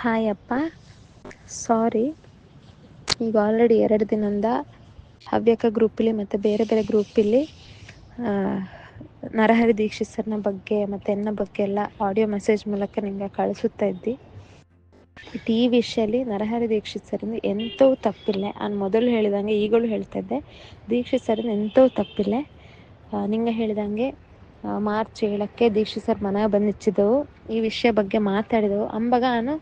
Hi ಅಪ್ಪ. ಸಾರಿ ಈಗ already ಎರಡು ದಿನದಿಂದ ಹವ್ಯಕ ಗ್ರೂಪಲ್ಲಿ ಮತ್ತು ಬೇರೆ ಬೇರೆ ಗ್ರೂಪಲ್ಲಿ ನರಹರಿ ದೀಕ್ಷಿತ್ ಸರ್ನ ಬಗ್ಗೆ ಮತ್ತು ಎನ್ನ ಬಗ್ಗೆ ಎಲ್ಲ ಆಡಿಯೋ ಮೆಸೇಜ್ ಮೂಲಕ ನಿಮಗೆ ಕಳಿಸುತ್ತಾ ಇದ್ದಿ. ಬಟ್ ಈ ನರಹರಿ ದೀಕ್ಷಿತ್ ಸರಿಂದ ಎಂಥವು ತಪ್ಪಿಲ್ಲ. ನಾನು ಮೊದಲು ಹೇಳಿದಂಗೆ ಈಗಲೂ ಹೇಳ್ತಾ ಇದ್ದೆ. ದೀಕ್ಷಿತ್ ಸರಿಂದ ಎಂಥವು ತಪ್ಪಿಲ್ಲ. ನಿಂಗೆ ಹೇಳಿದಂಗೆ ಮಾರ್ಚ್ ಏಳಕ್ಕೆ ದೀಕ್ಷಿತ್ ಸರ್ ಮನೆಗೆ ಬಂದಿಚ್ಚಿದ್ದೆವು ಈ ವಿಷಯ ಬಗ್ಗೆ ಮಾತಾಡಿದೆವು. ಅಂಬಾಗ ನಾನು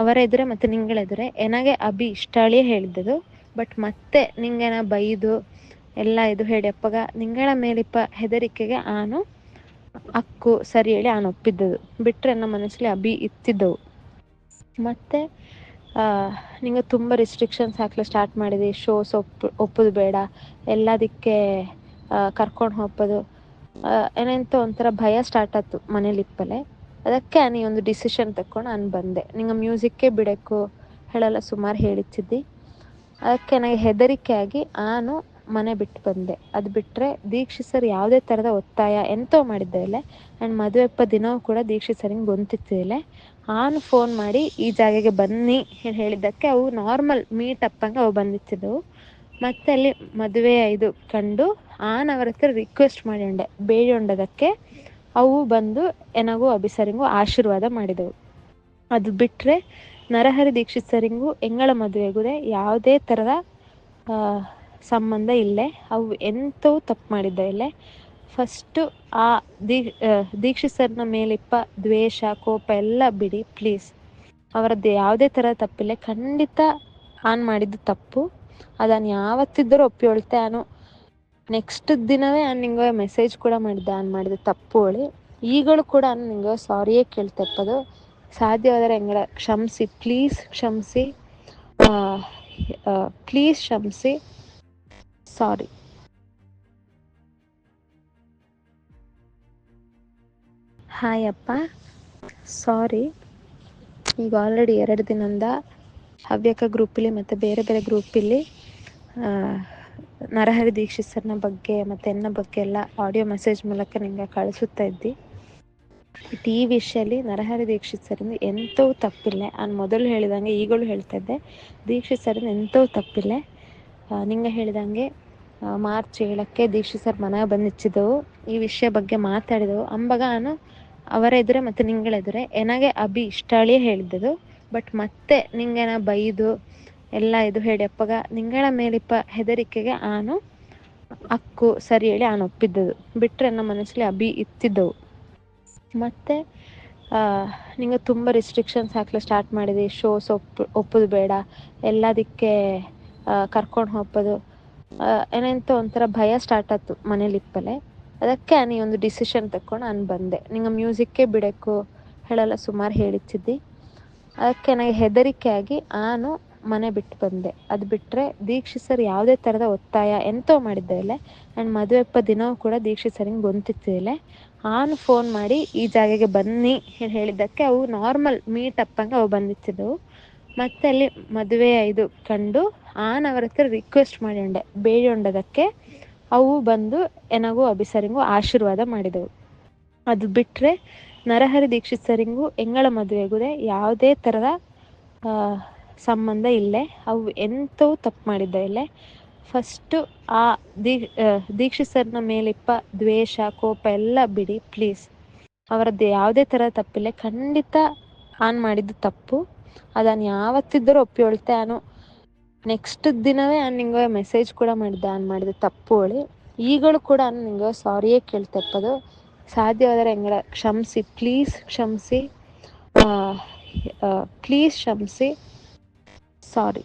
ಅವರ ಎದುರೇ ಮತ್ತು ನಿಂಗಳೆದುರೆ ಏನಾಗೆ ಅಭಿ ಇಷ್ಟಾಳಿಯೇ ಹೇಳಿದ್ದದು ಬಟ್ ಮತ್ತೆ ನಿಂಗೇನ ಬೈದು, ಎಲ್ಲ ಇದು ಹೇಳಿ ಅಪ್ಪಗ, ನಿಂಗಳ ಮೇಲಿಪ್ಪ ಹೆದರಿಕೆಗೆ ಆನು ಅಕ್ಕು ಸರಿ ಹೇಳಿ ಆನು ಒಪ್ಪಿದ್ದದು. ಬಿಟ್ರೆ ನಮ್ಮ ಮನಸ್ಸಲ್ಲಿ ಅಭಿ ಇತ್ತಿದ್ದವು. ಮತ್ತೆ ನಿಂಗೆ ತುಂಬ ರಿಸ್ಟ್ರಿಕ್ಷನ್ಸ್ ಹಾಕ್ಲಿಕ್ಕೆ ಸ್ಟಾರ್ಟ್ ಮಾಡಿದೆ. ಶೋಸ್ ಒಪ್ಪು, ಒಪ್ಪೋದು ಬೇಡ. ಎಲ್ಲದಕ್ಕೆ ಕರ್ಕೊಂಡು ಹೋಗ್ಬೋದು ಏನೇಂತ ಒಂಥರ ಭಯ ಸ್ಟಾರ್ಟ್ ಆಯ್ತು ಮನೇಲಿ ಇಪ್ಪಲೆ ಅದಕ್ಕೆ ನೀ ಒಂದು ಡಿಸಿಷನ್ ತಕೊಂಡು ನಾನು ಬಂದೆ. ನಿಂಗೆ ಮ್ಯೂಸಿಕ್ಕೇ ಬಿಡೋಕ್ಕೂ ಹೇಳಲ್ಲ, ಸುಮಾರು ಹೇಳಿತ್ತಿದ್ದಿ ಅದಕ್ಕೆ ನನಗೆ ಹೆದರಿಕೆ ಆಗಿ ನಾನು ಮನೆ ಬಿಟ್ಟು ಬಂದೆ. ಅದು ಬಿಟ್ಟರೆ ದೀಕ್ಷಿತ್ ಸರ್ ಯಾವುದೇ ಥರದ ಒತ್ತಾಯ ಎಂತೋ ಮಾಡಿದ್ದೆ ಇಲ್ಲ, ಆ್ಯಂಡ್ ಮದುವೆಪ್ಪ ದಿನವೂ ಕೂಡ ದೀಕ್ಷಿತ್ ಸರಿಂಗೆ ಗೊತ್ತಿತ್ತಿಲ್ಲ ಆನು ಫೋನ್ ಮಾಡಿ ಈ ಜಾಗಕ್ಕೆ ಬನ್ನಿ ಹೇಳಿದ್ದಕ್ಕೆ ಅವು ನಾರ್ಮಲ್ ಮೀಟ್ ಅಪ್ಪಂಗೆ ಅವು ಬಂದಿತ್ತಿದ್ದವು. ಮತ್ತೆ ಅಲ್ಲಿ ಮದುವೆ ಇದು ಕಂಡು ಆನ್ ಅವರ ಹತ್ರ ರಿಕ್ವೆಸ್ಟ್ ಮಾಡಿಂಡೆ ಬೇಡಿಕೊಂಡದಕ್ಕೆ ಅವು ಬಂದು ಎನಗೂ ಅಭಿಸರಿಂಗು ಆಶೀರ್ವಾದ ಮಾಡಿದವು. ಅದು ಬಿಟ್ಟರೆ ನರಹರಿ ದೀಕ್ಷಿತ್ ಸರಿಂಗೂ ಎಂಗಳ ಮದುವೆಗೂ ಯಾವುದೇ ಥರದ ಸಂಬಂಧ ಇಲ್ಲೇ. ಅವು ಎಂಥವು ತಪ್ಪು ಮಾಡಿದ್ದ ಇಲ್ಲೇ. ಫಸ್ಟು ಆ ದೀ ದೀಕ್ಷಿತ್ ಸರ್ನ ಮೇಲಿಪ್ಪ ದ್ವೇಷ, ಕೋಪ ಎಲ್ಲ ಬಿಡಿ, ಪ್ಲೀಸ್. ಅವರದ್ದು ಯಾವುದೇ ಥರ ತಪ್ಪಿಲ್ಲ. ಖಂಡಿತ ಆನ್ ಮಾಡಿದ್ದು ತಪ್ಪು. ಅದನ್ನು ಯಾವತ್ತಿದ್ದರೂ ಒಪ್ಪಿಕೊಳ್ತೆ. ನಾನು ನೆಕ್ಸ್ಟ್ ದಿನವೇ ನಾನು ನಿಂಗೆ ಮೆಸೇಜ್ ಕೂಡ ಮಾಡಿದ್ದೆ ನಾನು ಮಾಡಿದ ತಪ್ಪು ಹೇಳಿ ಈಗಲೂ ಕೂಡ ನಾನು ನಿಂಗೆ ಸಾರಿಯೇ ಕೇಳ್ತಪ್ಪದು ಸಾಧ್ಯವಾದರೆ ಹೆಂಗಡ ಕ್ಷಮಿಸಿ ಪ್ಲೀಸ್ ಕ್ಷಮಿಸಿ. ಪ್ಲೀಸ್ ಕ್ಷಮಿಸಿ. ಸಾರಿ ಹಾಯ್ ಅಪ್ಪ. ಸಾರಿ ಈಗ ಆಲ್ರೆಡಿ ಎರಡು ದಿನದಿಂದ ಹವ್ಯಕ ಗ್ರೂಪಲ್ಲಿ ಮತ್ತು ಬೇರೆ ಬೇರೆ ಗ್ರೂಪಲ್ಲಿ ನರಹರಿ ದೀಕ್ಷಿತ್ ಸರ್ನ ಬಗ್ಗೆ ಮತ್ತೆ ಎನ್ನ ಬಗ್ಗೆ ಎಲ್ಲ ಆಡಿಯೋ ಮೆಸೇಜ್ ಮೂಲಕ ನಿಮಗೆ ಕಳಿಸುತ್ತಾ ಇದ್ದಿ. ಈ ವಿಷಯದಲ್ಲಿ ನರಹರಿ ದೀಕ್ಷಿತ್ ಸರಿಂದ ತಪ್ಪಿಲ್ಲ. ನಾನು ಮೊದಲು ಹೇಳಿದಂಗೆ ಈಗಲೂ ಹೇಳ್ತಾ ಇದ್ದೆ. ದೀಕ್ಷಿತ್ ಸರಿಂದ ತಪ್ಪಿಲ್ಲ. ನಿಂಗೆ ಹೇಳಿದಂಗೆ ಮಾರ್ಚ್ ಏಳಕ್ಕೆ ದೀಕ್ಷಿತ್ ಸರ್ ಮನೆಗೆ ಬಂದಿಚ್ಚಿದ್ದೆವು. ಈ ವಿಷಯ ಬಗ್ಗೆ ಮಾತಾಡಿದೆವು. ಅಂಬಾಗ ನಾನು ಅವರ ಎದುರೆ ಮತ್ತೆ ನಿಂಗಳೆದುರೆ ಎನಗೆ ಅಭಿ ಇಷ್ಟಾಳಿಯೇ ಹೇಳಿದ್ದದು. ಬಟ್ ಮತ್ತೆ ನಿಂಗೆನ ಬೈದು ಎಲ್ಲ ಇದು ಹೇಳಿ ಅಪ್ಪಗ, ನಿಂಗಳ ಮೇಲಿಪ್ಪ ಹೆದರಿಕೆಗೆ ಆನು ಅಕ್ಕು ಸರಿ ಹೇಳಿ ಆನು ಒಪ್ಪಿದ್ದದು. ಬಿಟ್ಟರೆ ನಮ್ಮ ಮನಸ್ಸಲ್ಲಿ ಅಭಿ ಇತ್ತಿದ್ದವು. ಮತ್ತು ನಿಂಗೆ ತುಂಬ ರಿಸ್ಟ್ರಿಕ್ಷನ್ಸ್ ಹಾಕ್ಲಿಕ್ಕೆ ಸ್ಟಾರ್ಟ್ ಮಾಡಿದೆ. ಶೋಸ್ ಒಪ್ಪು ಒಪ್ಪೋದು ಬೇಡ. ಎಲ್ಲದಕ್ಕೆ ಕರ್ಕೊಂಡು ಹೋಗೋದು ಏನಂತ ಒಂಥರ ಭಯ ಸ್ಟಾರ್ಟ್ ಆಯ್ತು ಮನೇಲಿ ಇಪ್ಪಲೆ ಅದಕ್ಕೆ ನೀ ಒಂದು ಡಿಸಿಷನ್ ತಕ್ಕೊಂಡು ನಾನು ಬಂದೆ. ನಿಂಗೆ ಮ್ಯೂಸಿಕ್ಕೇ ಬಿಡೋಕ್ಕೂ ಹೇಳಲ್ಲ ಸುಮಾರು ಹೇಳಿಚ್ಚಿದ್ದಿ ಅದಕ್ಕೆ ನನಗೆ ಹೆದರಿಕೆ ಆಗಿ ನಾನು ಮನೆ ಬಿಟ್ಟು ಬಂದೆ. ಅದು ಬಿಟ್ಟರೆ ದೀಕ್ಷಿತ್ ಸರ್ ಯಾವುದೇ ಥರದ ಒತ್ತಾಯ ಎಂತೋ ಮಾಡಿದ್ದೆ ಇಲ್ಲ ಆ್ಯಂಡ್ ಮದುವೆಪ್ಪ ದಿನವೂ ಕೂಡ ದೀಕ್ಷಿತ್ ಸರಿಂಗೆ ಗೊತ್ತಿತ್ತಿಲ್ಲ ಆನು ಫೋನ್ ಮಾಡಿ ಈ ಜಾಗಕ್ಕೆ ಬನ್ನಿ ಹೇಳಿದ್ದಕ್ಕೆ ಅವು ನಾರ್ಮಲ್ ಮೀಟ್ ಅಪ್ಪಂಗೆ ಅವು ಬಂದಿತ್ತಿದ್ದವು. ಮತ್ತೆ ಅಲ್ಲಿ ಮದುವೆ ಇದು ಕಂಡು ಆನ್ ಅವರ ಹತ್ರ ರಿಕ್ವೆಸ್ಟ್ ಮಾಡಿಂಡೆ ಬೇಡಿಕೊಂಡದಕ್ಕೆ ಅವು ಬಂದು ಎನಗೂ ಅಭಿಸರಿಂಗೂ ಆಶೀರ್ವಾದ ಮಾಡಿದವು. ಅದು ಬಿಟ್ಟರೆ ನರಹರಿ ದೀಕ್ಷಿತ್ ಸರಿಂಗೂ ಎಂಗಳ ಮದುವೆಗೂ ಯಾವುದೇ ಥರದ ಸಂಬಂಧ ಇಲ್ಲೇ. ಅವು ಎಂಥವು ತಪ್ಪು ಮಾಡಿದ್ದ ಇಲ್ಲೇ. ಫಸ್ಟು ಆ ದೀ ದೀಕ್ಷಿತ್ ಸರ್ನ ಮೇಲಿಪ್ಪ ದ್ವೇಷ, ಕೋಪ ಎಲ್ಲ ಬಿಡಿ ಪ್ಲೀಸ್ ಅವರದ್ದು ಯಾವುದೇ ಥರ ತಪ್ಪಿಲ್ಲ. ಖಂಡಿತ ಆನ್ ಮಾಡಿದ್ದು ತಪ್ಪು. ಅದನ್ನು ಯಾವತ್ತಿದ್ದರೂ ಒಪ್ಪಿಕೊಳ್ತೆ. ನಾನು ನೆಕ್ಸ್ಟ್ ದಿನವೇ ನಾನು ನಿಂಗೆ ಮೆಸೇಜ್ ಕೂಡ ಮಾಡಿದ್ದೆ. ಆನ್ ಮಾಡಿದ ತಪ್ಪು ಹೇಳಿ. ಈಗಲೂ ಕೂಡ ನಾನು ನಿಂಗೆ ಸಾರಿಯೇ ಕೇಳ್ತಪ್ಪದು ಸಾಧ್ಯವಾದರೆ ಹೆಂಗಡ ಕ್ಷಮಿಸಿ. ಪ್ಲೀಸ್ ಕ್ಷಮಿಸಿ. ಪ್ಲೀಸ್ ಕ್ಷಮಿಸಿ. ಸಾರಿ